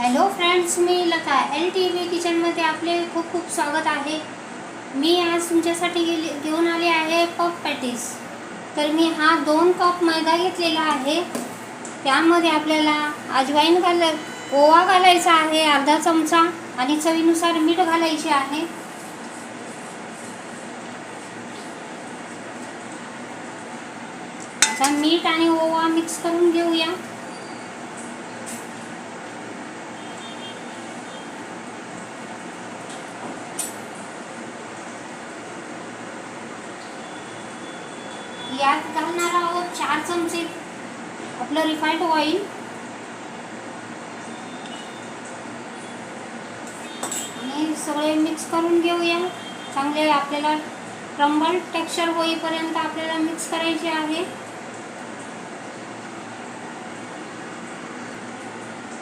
Hello friends मी Lata. L T V किचनमध्ये आपले खूप खूप स्वागत आहे. मी आज तुमच्यासाठी गेली घेऊन आले आहे पफ पॅटीस तर मी हा दोन कप मैदा घेतलेला आहे. त्यामध्ये आपल्याला अजवाईन घाल ओवा घालायचा आहे अर्धा चमचा आणि चवीनुसार मीठ घालायचे आहे. आता मीठ आणि ओवा मिक्स करून घेऊया यात घालणार आहोत चार चमचे आपलं रिफाईंड ऑइल आणि सगळे मिक्स करून घेऊया. चांगले आपल्याला क्रम्बल टेक्स्चर होईपर्यंत आपल्याला मिक्स करायचे आहे.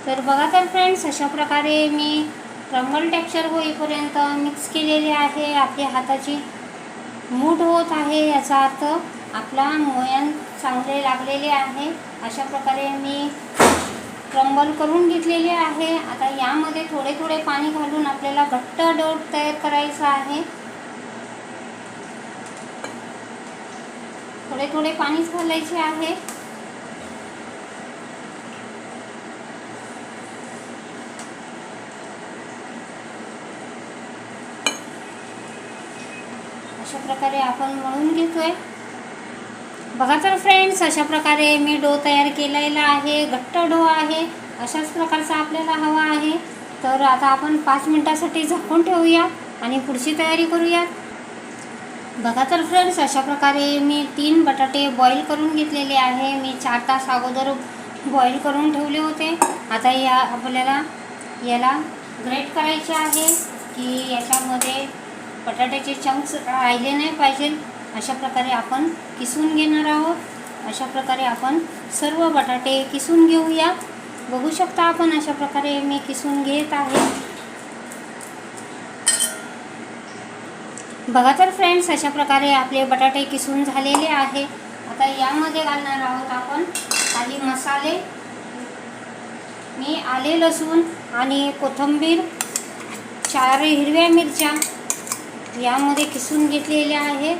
तर बघा तर फ्रेंड्स अशा प्रकारे मी क्रम्बल टेक्स्चर होईपर्यंत मिक्स केलेले आहे. आपल्या हाताची मूठ होत आहे याचा अर्थ आपला मोयन चांगले लागलेले आहे. अशा प्रकारे मी क्रंबल करून घेतलेले आहे. आता यामध्ये थोडे थोडे पाणी घालून आपल्याला घट्ट डोट तयार करायचा आहे. थोडे थोडे पाणीच घालायचे आहे. अशा प्रकारे आपण मळून घेतोय. बघा तर फ्रेंड्स अशा प्रकारे मी डो तयार केलेला आहे. घट्ट डो आहे. अशाच प्रकारचा आपल्याला हवा आहे. तर आता आपण पाच मिनटासाठी झाकून ठेवूया आणि पुढची तयारी करूया. बघा तर फ्रेंड्स अशा प्रकारे मी तीन बटाटे बॉईल करून घेतलेले आहे. मी चार तास अगोदर बॉईल करून ठेवले होते. आता या आपल्याला याला ग्रेट करायचे आहे की याच्यामध्ये बटाट्याचे चंक्स राहिले नाही पाहिजे अशा प्रकारे आपण किसून घेणार आहोत. अशा प्रकारे आपण सर्व बटाटे किसून घेऊया. बघू शकता आपण अशा प्रकारे मी किसून घेत आहे. बघा तर फ्रेंड्स अशा प्रकारे आपले बटाटे किसून झालेले आहे. आता यामध्ये घालणार आहोत आपण काही मसाले. मी आले लसूण आणि कोथिंबीर चार हिरव्या मिरच्या. यामध्ये किसून घेतलेले आहे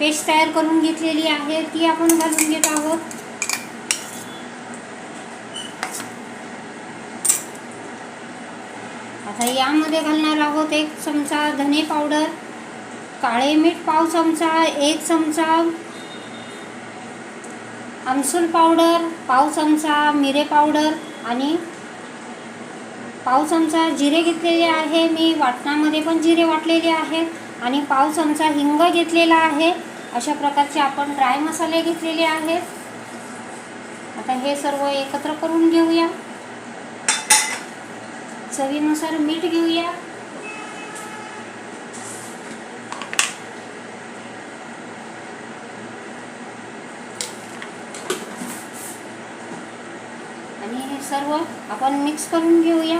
पेस्ट तयार करून घेतलेली आहे ती आपण घालून घेत आहोत. आता यामध्ये घालणार आहोत एक चमचा धने पावडर काळे मीठ पाव चमचा एक चमचा आमसूल पावडर पाव चमचा मिरे पावडर आणि पाव चमचा जिरे घेतलेले आहे मी वाटणामध्ये पण जिरे वाटलेले आहेत आणि पाव चमचा हिंग घेतलेला आहे. अशा प्रकारचे आपण ड्राय मसाले घेतलेले आहेत. आता हे सर्व एकत्र करून घेऊया. चवीनुसार मीठ घेऊया आणि हे सर्व आपण मिक्स करून घेऊया.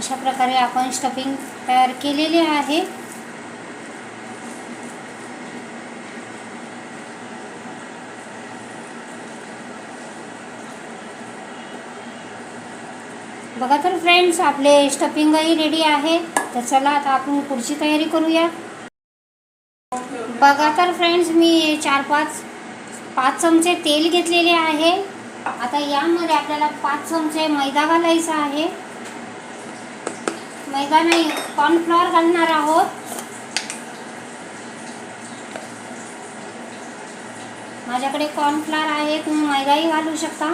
अशा प्रकारे आपण स्टफिंग तयार केलेले आहे. बघा तर फ्रेंड्स आपले स्टफिंगही रेडी आहे. तर चला आता आपण पुढची तयारी करूया. बघा तर फ्रेंड्स मी चार पाच पाच चमचे तेल घेतलेले आहे. आता यामध्ये आपल्याला पाच चमचे मैदा घालायचा आहे. मैदा नाही कॉर्नफ्लॉवर घालणार आहोत. माझ्याकडे कॉर्नफ्लॉवर आहे तुम्ही मैदाही घालू शकता.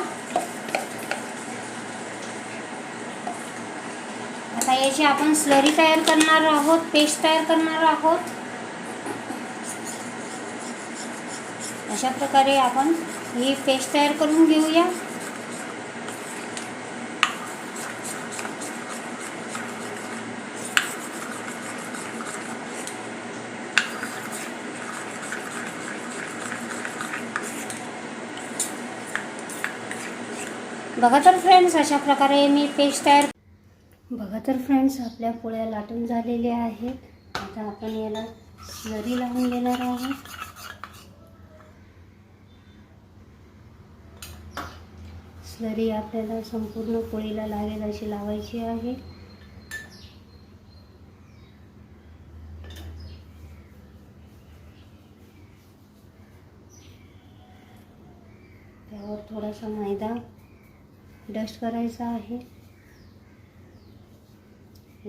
आता याची आपण स्लरी तयार करणार आहोत पेस्ट तयार करणार आहोत. अशा प्रकारे आपण ही पेस्ट तयार करून घेऊया. बघा तर फ्रेंड्स अशा प्रकारे मी पेस्ट तयार बघा तर फ्रेंड्स आपल्या पोळ्या लाटून झालेल्या आहेत. आता आपण याला स्लरी लावून घेणार आहोत. स्लरी आपल्याला संपूर्ण पोळीला लागेल अशी लावायची आहे. त्यावर थोडासा मैदा डस्ट करायचा आहे.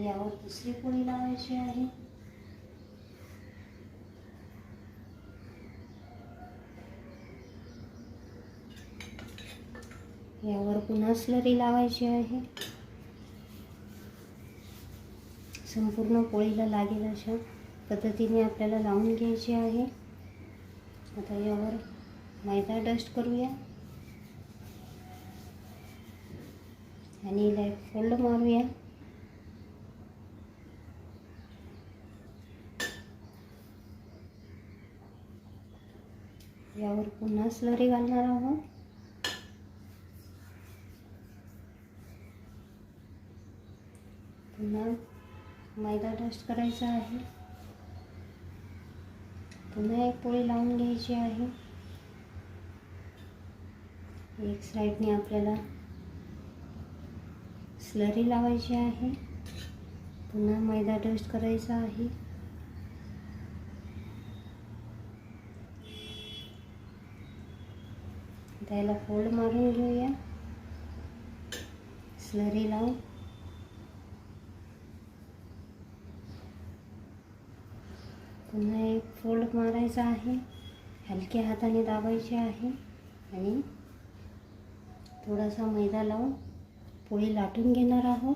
यावर दुसरी पोळी लावायची आहे. यावर पुन्हा स्लरी लावायची आहे. संपूर्ण पोळीला लागेल अशा पद्धतीने आपल्याला लावून घ्यायची आहे. आता यावर मैदा डस्ट करूया. आणि हिला एक फोल्ड मारूया. यावर पुन्हा स्लरी घालणार आहोत. पुन्हा मैदा डस्ट करायचा आहे. पुन्हा एक पोळी लावून घ्यायची आहे. एक साईडने आपल्याला स्लरी लावायची आहे. पुन्हा मैदा डस्ट करायचा आहे. त्याला फोल्ड मारून घेऊया. स्लरी लावून. पुन्हा एक फोल्ड मारायचा आहे. हलक्या हाताने दाबायचे आहे. आणि थोडासा मैदा लावून. पोळी लाटून घेणार आहोत.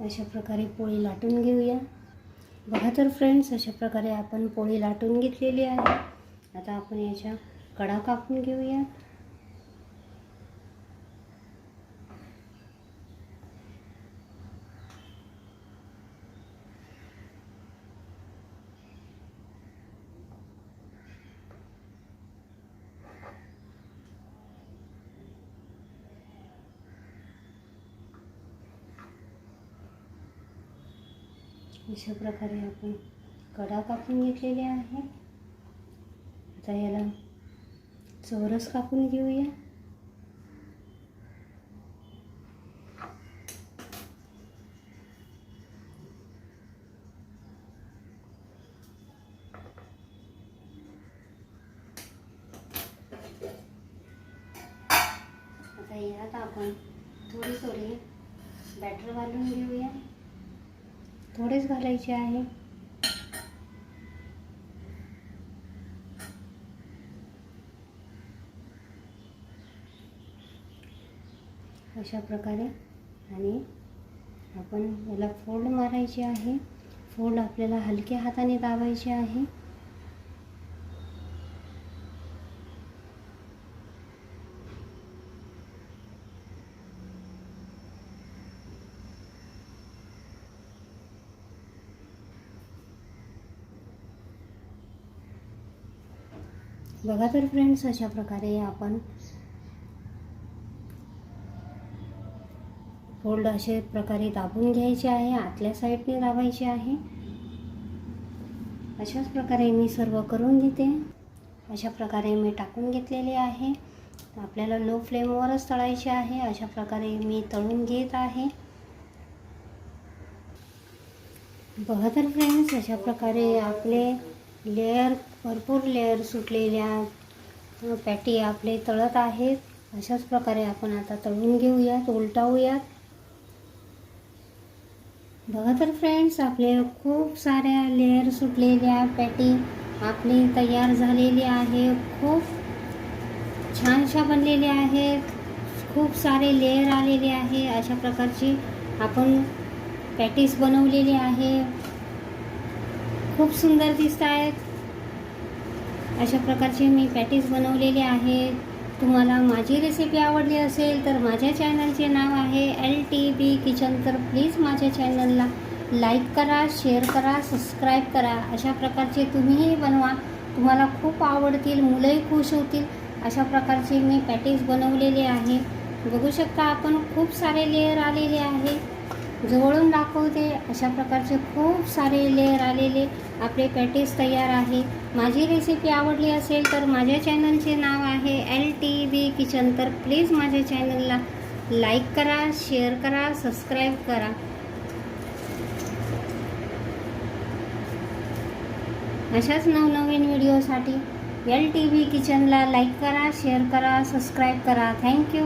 अशा प्रकारे पोळी लाटून घेऊया. बघा तर फ्रेंड्स अशा प्रकारे आपण पोळी लाटून घेतलेली आहे. आता आपण याच्या कडा कापून घेऊया. अशा प्रकारे आपण कडा कापून घेतलेले आहे. आता याला चौरस कापून घेऊया. थोडी थोडी बॅटर घालून थोडेच घालायचे आहे. अशा प्रकारे आणि आपण याला फोल्ड मारायचे आहे. फोल्ड आपल्याला हलक्या हाताने दाबायचे आहे. बघा तर फ्रेंड्स अशा प्रकारे आपण फोल्ड अशा प्रकारे दाबून घ्यायचे आहे आतल्या साईडने दाबायचे आहे. अशाच प्रकारे मी सर्व करून घेते. अशा प्रकारे मी टाकून घेतलेले आहे. आपल्याला लो फ्लेमवरच तळायचे आहे अशा प्रकारे मी तळून घेत आहे. बघा तर फ्रेंड्स अशा प्रकारे आपले लेअर भरपूर लेअर सुटलेल्या पॅटी आपले तळत आहेत. अशाच प्रकारे आपण आता तळून घेऊयात उलटावूयात. बघा तर फ्रेंड्स आपले खूप साऱ्या लेअर सुटलेल्या पॅटी आपली तयार झालेली आहे खूप छानशा बनलेल्या आहेत. खूप सारे लेअर आलेले आहे. अशा प्रकारची आपण पॅटीस बनवलेली आहे. खूप सुंदर दिसत आहेत. अशा प्रकारचे मी पॅटीस बनवलेले आहेत. तुम्हाला माझी रेसिपी आवडली असेल तर माझ्या चॅनलचे नाव आहे एल टी बी किचन तर प्लीज माझ्या चॅनलला लाईक करा शेअर करा सबस्क्राईब करा. अशा प्रकारचे तुम्हीही बनवा. तुम्हाला खूप आवडतील मुलंही खुश होतील. अशा प्रकारचे मी पॅटीस बनवलेले आहे. बघू शकता आपण खूप सारे लेअर आलेले आहे. जवळून दाखवते. अशा प्रकारचे खूप सारे लेअर आलेले. आपले पॅटीस तयार आहे. माझी रेसिपी आवडली असेल तर माझ्या चॅनलचे नाव आहे एल टी व्ही किचन तर प्लीज माझ्या चॅनलला लाईक करा शेअर करा सबस्क्राईब करा. अशाच नवनवीन व्हिडिओसाठी एल टी व्ही किचनला लाईक करा शेअर करा सबस्क्राईब करा. Thank you